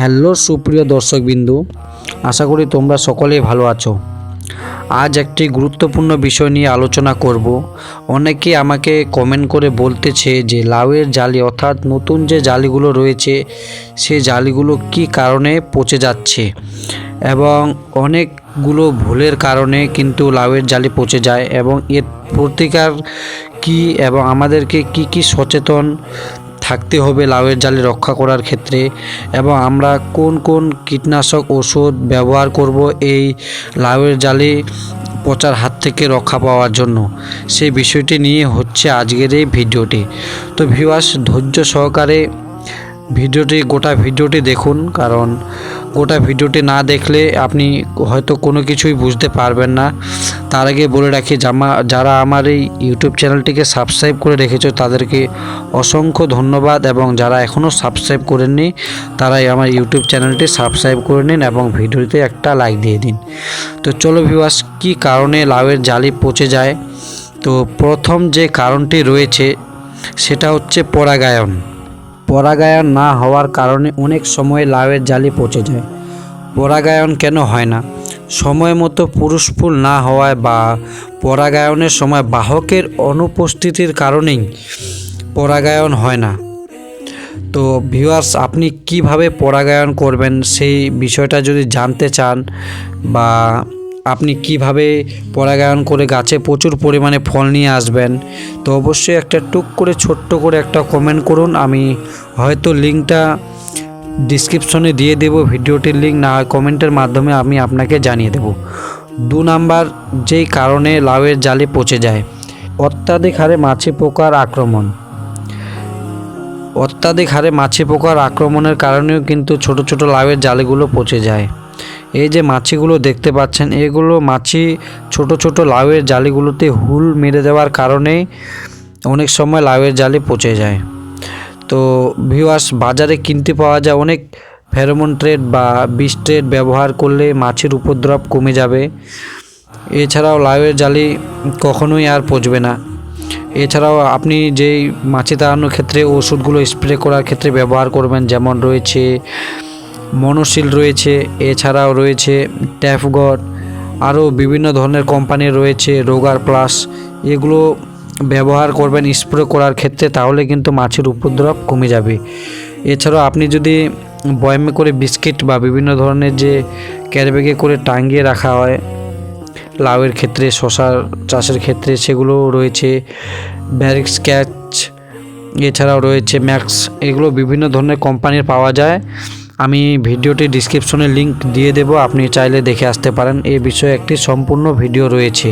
Hello সুপ্রিয় দর্শকবিন্দু, আশা করি তোমরা সকলেই ভালো আছো। আজ একটি গুরুত্বপূর্ণ বিষয় নিয়ে আলোচনা করব। অনেকে আমাকে কমেন্ট করে বলতেছে যে লাউয়ের জালি অর্থাৎ নতুন যে জালিগুলো রয়েছে, সে জালিগুলো কি কারণে পচে যাচ্ছে? এবং অনেকগুলো ভুলের কারণে কিন্তু লাউয়ের জালি পচে যায় এবং এর প্রতিকার কি এবং আমাদেরকে কি কি সচেতন থাকতে হবে লাউয়ের জালে রক্ষা করার ক্ষেত্রে এবং আমরা কোন কোন কীটনাশক ওষুধ ব্যবহার করব এই লাউয়ের জালে পচার হাত থেকে রক্ষা পাওয়ার জন্য। সেই বিষয়টি নিয়ে হচ্ছে আজকের এই ভিডিওটি। তো ভিউয়ার্স, ধৈর্য সহকারে ভিডিওটি, গোটা ভিডিওটি দেখুন, কারণ গোটা ভিডিওটি না দেখলে আপনি হয়তো কোনো কিছুই বুঝতে পারবেন না। তার আগে বলে রাখি, জামা, যারা আমার এই ইউটিউব চ্যানেলটিকে সাবস্ক্রাইব করে রেখেছো, তাদেরকে অসংখ্য ধন্যবাদ এবং যারা এখনও সাবস্ক্রাইব করেননি, তারাই আমার ইউটিউব চ্যানেলটি সাবস্ক্রাইব করে নিন এবং ভিডিওতে একটা লাইক দিয়ে দিন। তো চলো ভিউয়ার্স কী কারণে লাউয়ের জালি পচে যায়? তো প্রথম যে কারণটি রয়েছে, সেটা হচ্ছে পরাগায়ন। পরাগায়ন না হওয়ার কারণে অনেক সময় লাউয়ের জালি পচে যায়। পরাগায়ন কেন হয় না? সময় মতো পুরুষ ফুল না হওয়ায় বা পরাগায়নের সময় বাহকের অনুপস্থিতির কারণেই পরাগায়ন হয় না। তো ভিউয়ার্স, আপনি কীভাবে পরাগায়ন করবেন? সেই বিষয়টা যদি জানতে চান বা আপনি কীভাবে পরাগায়ন করে গাছে প্রচুর পরিমাণে ফল নিয়ে আসবেন? তো অবশ্যই একটা টুক করে, ছোট্ট করে একটা কমেন্ট করুন। আমি হয়তো লিঙ্কটা ডিসক্রিপশনে দিয়ে দেব, ভিডিওটির লিঙ্ক না কমেন্টের মাধ্যমে আমি আপনাকে জানিয়ে দেব। দু নাম্বার, যেই কারণে লাউয়ের জালে পচে যায়, অত্যাধিক হারে মাছি পোকার আক্রমণ। অত্যাধিক হারে মাছি পোকার আক্রমণের কারণেও কিন্তু ছোট ছোট লাউয়ের জালেগুলো পচে যায়। এই যে মাছিগুলো দেখতে পাচ্ছেন, এগুলো মাছি ছোট ছোট লাউয়ের জালিগুলোতে হুল মেরে দেওয়ার কারণে অনেক সময় লাউয়ের জালি পচে যায়। তো ভিউয়ার্স বাজারে কিনতে পাওয়া যায় অনেক ফেরোমন ট্রেড বা বিষ ট্রেড ব্যবহার করলে মাছির উপদ্রব কমে যাবে। এছাড়াও লাউয়ের জালি কখনোই আর পচবে না। এছাড়াও আপনি যেই মাছি তাড়ানোর ক্ষেত্রে ওষুধগুলো স্প্রে করার ক্ষেত্রে ব্যবহার করবেন, যেমন রয়েছে মনোসিল রয়েছে, এছাড়াও রয়েছে ট্যাফগড, আরও বিভিন্ন ধরনের কোম্পানির রয়েছে, রোগার প্লাস, এগুলো ব্যবহার করবেন স্প্রে করার ক্ষেত্রে, তাহলে কিন্তু মাছের উপদ্রব কমে যাবে। এছাড়াও আপনি যদি বয়ামে করে বিস্কিট বা বিভিন্ন ধরনের যে ক্যারিব্যাগে করে টাঙ্গিয়ে রাখা হয়, লাউয়ের ক্ষেত্রে শশার চাষের ক্ষেত্রে সেগুলো রয়েছে। ব্যারিক্স ক্যাচ, এছাড়াও রয়েছে ম্যাক্স, এগুলো বিভিন্ন ধরনের কোম্পানির পাওয়া যায়। আমি ভিডিওটি ডিসক্রিপশনে লিংক দিয়ে দেব, আপনি চাইলে দেখে আসতে পারেন। এ বিষয়ে একটি সম্পূর্ণ ভিডিও রয়েছে।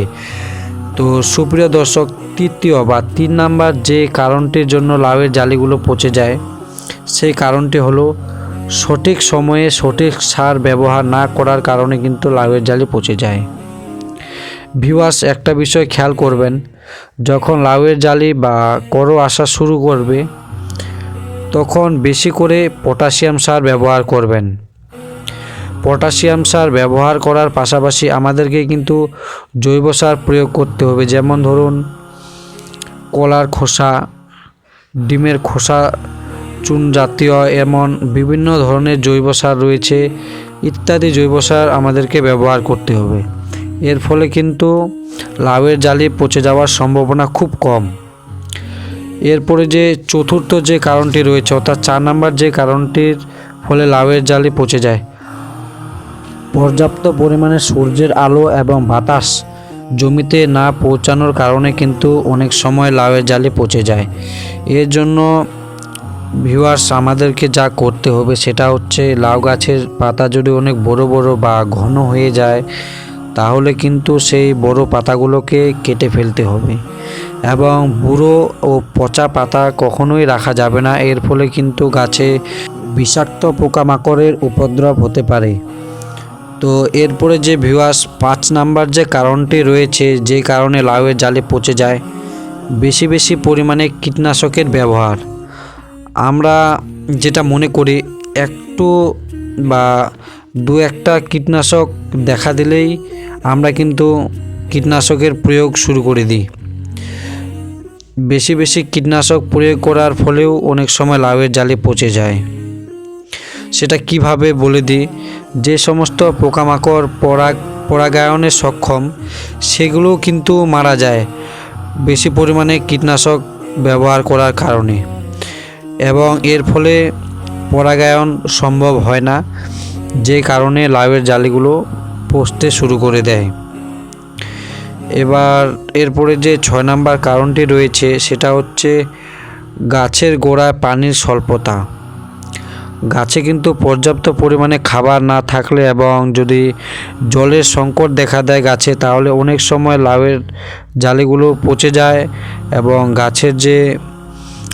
তো সুপ্রিয় দর্শক, তৃতীয় বা তিন নাম্বার যে কারণটির জন্য লাউয়ের জালিগুলো পচে যায়, সেই কারণটি হলো সঠিক সময়ে সঠিক সার ব্যবহার না করার কারণে কিন্তু লাউয়ের জালি পচে যায়। ভিউয়ার্স একটা বিষয় খেয়াল করবেন, যখন লাউয়ের জালি বা করো আসা শুরু করবে তখন বেশি করে পটাশিয়াম সার ব্যবহার করবেন। পটাশিয়াম সার ব্যবহার করার পাশাপাশি আমাদেরকে কিন্তু জৈব সার প্রয়োগ করতে হবে, যেমন ধরুন কলার খোসা, ডিমের খোসা, চুন জাতীয় এমন বিভিন্ন ধরনের জৈব সার রয়েছে, ইত্যাদি জৈব সার আমাদেরকে ব্যবহার করতে হবে। এর ফলে কিন্তু লাউয়ের জালি পচে যাওয়ার সম্ভাবনা খুব কম। এরপরে যে চতুর্থ যে কারণটি রয়েছে, অর্থাৎ চার নাম্বার যে কারণটির ফলে লাউয়ের জালি পচে যায়। পর্যাপ্ত পরিমাণে সূর্যের আলো এবং বাতাস জমিতে না পৌঁছানোর কারণে কিন্তু অনেক সময় লাউয়ের জালি পচে যায়। এর জন্য ভিউয়ার্স আমাদেরকে যা করতে হবে সেটা হচ্ছে লাউ গাছের পাতা যদি অনেক বড় বড় বা ঘন হয়ে যায়, তাহলে কিন্তু সেই বড় পাতাগুলোকে কেটে ফেলতে হবে। এবং বুড়ো ও পচা পাতা কখনোই রাখা যাবে না। এর ফলে কিন্তু গাছে বিষাক্ত পোকামাকড়ের উপদ্রব হতে পারে। তো এরপরে যে ভিউয়ার্স পাঁচ নাম্বার যে কারণটি রয়েছে, যে কারণে লাউয়ের জালে পচে যায়, বেশি বেশি পরিমাণে কীটনাশকের ব্যবহার। আমরা যেটা মনে করি, একটু বা দু একটা কীটনাশক দেখা দিলেই আমরা কিন্তু কীটনাশকের প্রয়োগ শুরু করে দিই। বেশি বেশি কীটনাশক প্রয়োগ করার ফলেও অনেক সময় লাউয়ের জালে পচে যায়। সেটা কীভাবে বলে দিই? যে সমস্ত পোকামাকড় পরাগ পরাগায়নে সক্ষম সেগুলো কিন্তু মারা যায় বেশি পরিমাণে কীটনাশক ব্যবহার করার কারণে। এবং এর ফলে পরাগায়ন সম্ভব হয় না, যে কারণে লাউয়ের জালিগুলো পচতে শুরু করে দেয়। এবার এরপরে যে ছয় নাম্বার কারণটি রয়েছে, সেটা হচ্ছে গাছের গোড়ায় পানির স্বল্পতা। গাছে কিন্তু পর্যাপ্ত পরিমাণে খাবার না থাকলে এবং যদি জলের সংকট দেখা দেয় গাছে, তাহলে অনেক সময় লাউয়ের জালিগুলো পচে যায় এবং গাছের যে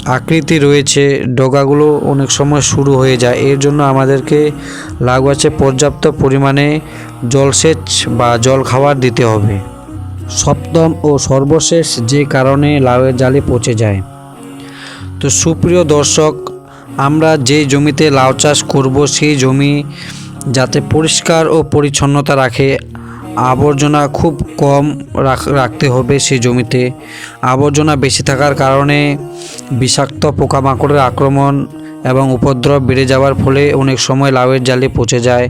আকৃতি রয়েছে, ডগাগুলো অনেক সময় শুরু হয়ে যায়। এর জন্য আমাদেরকে লাউ গাছে পর্যাপ্ত পরিমাণে জলসেচ বা জল খাবার দিতে হবে। সপ্তম ও সর্বশেষ যে কারণে লাউয়ের জালি পচে যায়। তো সুপ্রিয় দর্শক, আমরা যে জমিতে লাউ চাষ করব, সেই জমি যাতে পরিষ্কার ও পরিচ্ছন্নতা রাখে, আবর্জনা খুব কম রাখ- রাখতে হবে সেই জমিতে। আবর্জনা বেশি থাকার কারণে বিষাক্ত পোকামাকড়ের আক্রমণ এবং উপদ্রব বেড়ে যাওয়ার ফলে অনেক সময় লাউয়ের জালে পচে যায়।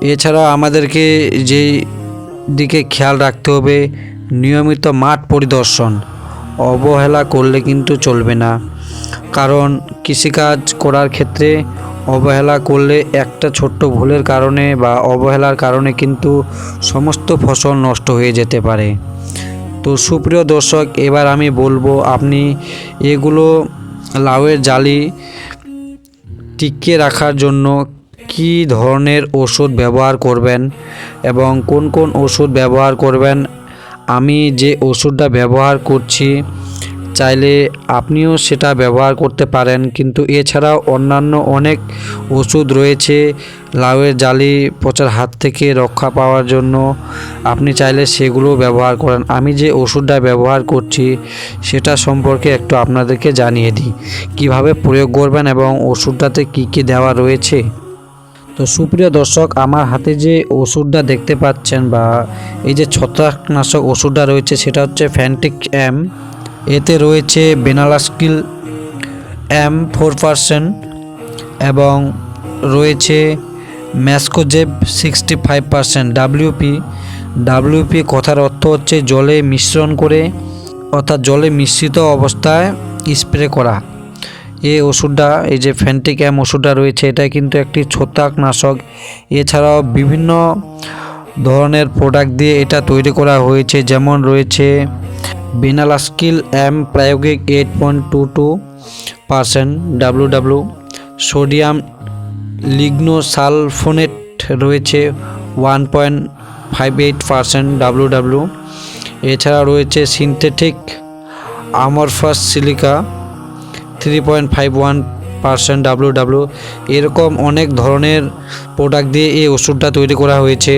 এছাড়া আমাদেরকে যেই দিকে খেয়াল রাখতে হবে। নিয়মিত মাঠ পরিদর্শন। অবহেলা করলে কিন্তু চলবে না। কারণ কৃষিকাজ করার ক্ষেত্রে অবহেলা করলে একটা ছোট্ট ভুলের কারণে বা অবহেলার কারণে কিন্তু সমস্ত ফসল নষ্ট হয়ে যেতে পারে। তো সুপ্রিয় দর্শক, এবার আমি বলব, আপনি এগুলো লাউয়ের জালি টিকিয়ে রাখার জন্য কী ধরনের ওষুধ ব্যবহার করবেন এবং কোন কোন ওষুধ ব্যবহার করবেন? আমি যে ওষুধটা ব্যবহার করছি, চাইলে আপনিও সেটা ব্যবহার করতে পারেন। কিন্তু এছাড়াও অন্যান্য অনেক ওষুধ রয়েছে লাউয়ের জালি, পচার হাত থেকে রক্ষা পাওয়ার জন্য। আপনি চাইলে সেগুলো ব্যবহার করেন। আমি যে ওষুধটা ব্যবহার করছি, সেটা সম্পর্কে একটু আপনাদেরকে জানিয়ে দিই। কীভাবে প্রয়োগ করবেন এবং ওষুধটাতে কী কী দেওয়া রয়েছে? তো সুপ্রিয় দর্শক, আমার হাতে যে ওষুধটা দেখতে পাচ্ছেন বা এই যে ছত্রাকনাশক ওষুধটা রয়েছে, সেটা হচ্ছে ফ্যান্টিক এম এতে রয়েছে বেনালাস্কিল এম ফোর পারসেন্ট এবং রয়েছে mancozeb sixty five percent W P W P কথার অর্থ হচ্ছে জলে মিশ্রণ করে, অর্থাৎ জলে মিশ্রিত অবস্থায় স্প্রে করা। এই ওষুধটা, এই যে ফ্যান্টিক অ্যাম ওষুধটা রয়েছে, এটা কিন্তু একটি ছত্রাকনাশক। এছাড়াও বিভিন্ন ধরনের প্রোডাক্ট দিয়ে এটা তৈরি করা হয়েছে, যেমন রয়েছে বেনালাস্কিল এম প্রায়োগিক eight point two two percent W W sodium lignosulfonate রয়েছে one point five eight percent W W এছাড়া রয়েছে synthetic amorphous silica three point five one percent W W এরকম অনেক ধরনের প্রোডাক্ট দিয়ে এই ওষুধটা তৈরি করা হয়েছে।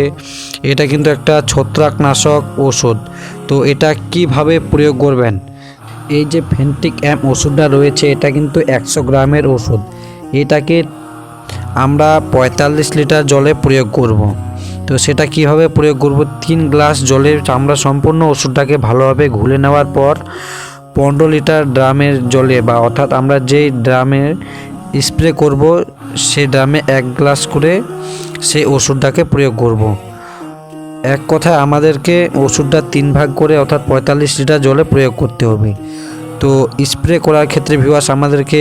এটা কিন্তু একটা ছত্রাকনাশক ওষুধ। তো এটা কীভাবে প্রয়োগ করবেন? এই যে ফেন্টিক অ্যাম ওষুধটা রয়েছে, এটা কিন্তু একশো গ্রামের ওষুধ। এটাকে আমরা পঁয়তাল্লিশ লিটার জলে প্রয়োগ করব। তো সেটা কীভাবে প্রয়োগ করব? তিন গ্লাস জলে আমরা সম্পূর্ণ ওষুধটাকে ভালোভাবে ঘুলে নেওয়ার পর পনেরো লিটার ড্রামের জলে বা অর্থাৎ আমরা যেই ড্রামে স্প্রে করব, সেই ড্রামে এক গ্লাস করে সেই ওষুধটাকে প্রয়োগ করব। এক কথায় আমাদেরকে ওষুধটা তিন ভাগ করে অর্থাৎ পঁয়তাল্লিশ লিটার জলে প্রয়োগ করতে হবে তো স্প্রে করার ক্ষেত্রে ভিউয়ার্স আমাদেরকে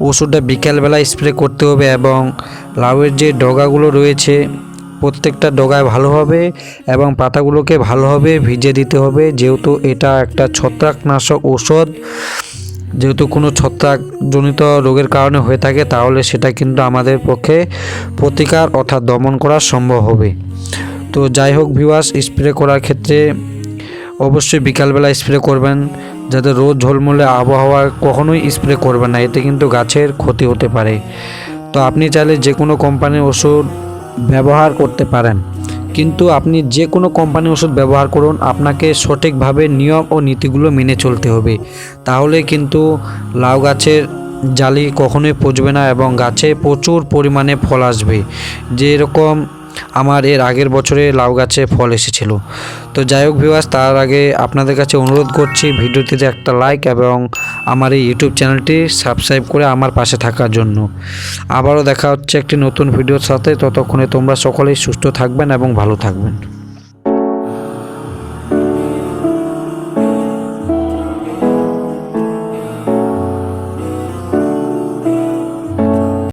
ওষুধটা বিকেলবেলা স্প্রে করতে হবে এবং লাউয়ের যে ডগাগুলো রয়েছে প্রত্যেকটা ডগায় ভালোভাবে এবং পাতাগুলোকে ভালোভাবে ভিজে দিতে হবে। যেহেতু এটা একটা ছত্রাকনাশক ঔষধ, যেহেতু কোনো ছত্রাকজনিত রোগের কারণে হয়ে থাকে, তাহলে সেটা কিন্তু আমাদের পক্ষে প্রতিকার অর্থাৎ দমন করা সম্ভব হবে। তো যাই হোক ভিউয়ার্স স্প্রে করার ক্ষেত্রে অবশ্যই বিকালবেলা স্প্রে করবেন, যাতে রোদ ঝলমলে আবহাওয়া কখনোই স্প্রে করবেন না, এতে কিন্তু গাছের ক্ষতি হতে পারে। তো আপনি চাইলে যে কোনো কোম্পানির ওষুধ ব্যবহার করতে পারেন। কিন্তু আপনি যে কোনো কোম্পানির ওষুধ ব্যবহার করুন, আপনাকে সঠিকভাবে নিয়ম ও নীতিগুলো মেনে চলতে হবে। তাহলে কিন্তু লাউ গাছের জালি কখনোই পচবে না এবং গাছে প্রচুর পরিমাণে ফল আসবে। যেরকম আমার এর আগের বছরে লাউ গাছে ফল এসেছিল। তো যাই হোক ভিউয়ার্স তার আগে আপনাদের কাছে অনুরোধ করছি ভিডিওটিতে একটা লাইক এবং আমার এই ইউটিউব চ্যানেলটি সাবস্ক্রাইব করে আমার পাশে থাকার জন্য। আবারও দেখা হচ্ছে একটি নতুন ভিডিওর সাথে। ততক্ষণে তোমরা সকলেই সুস্থ থাকবেন এবং ভালো থাকবেন।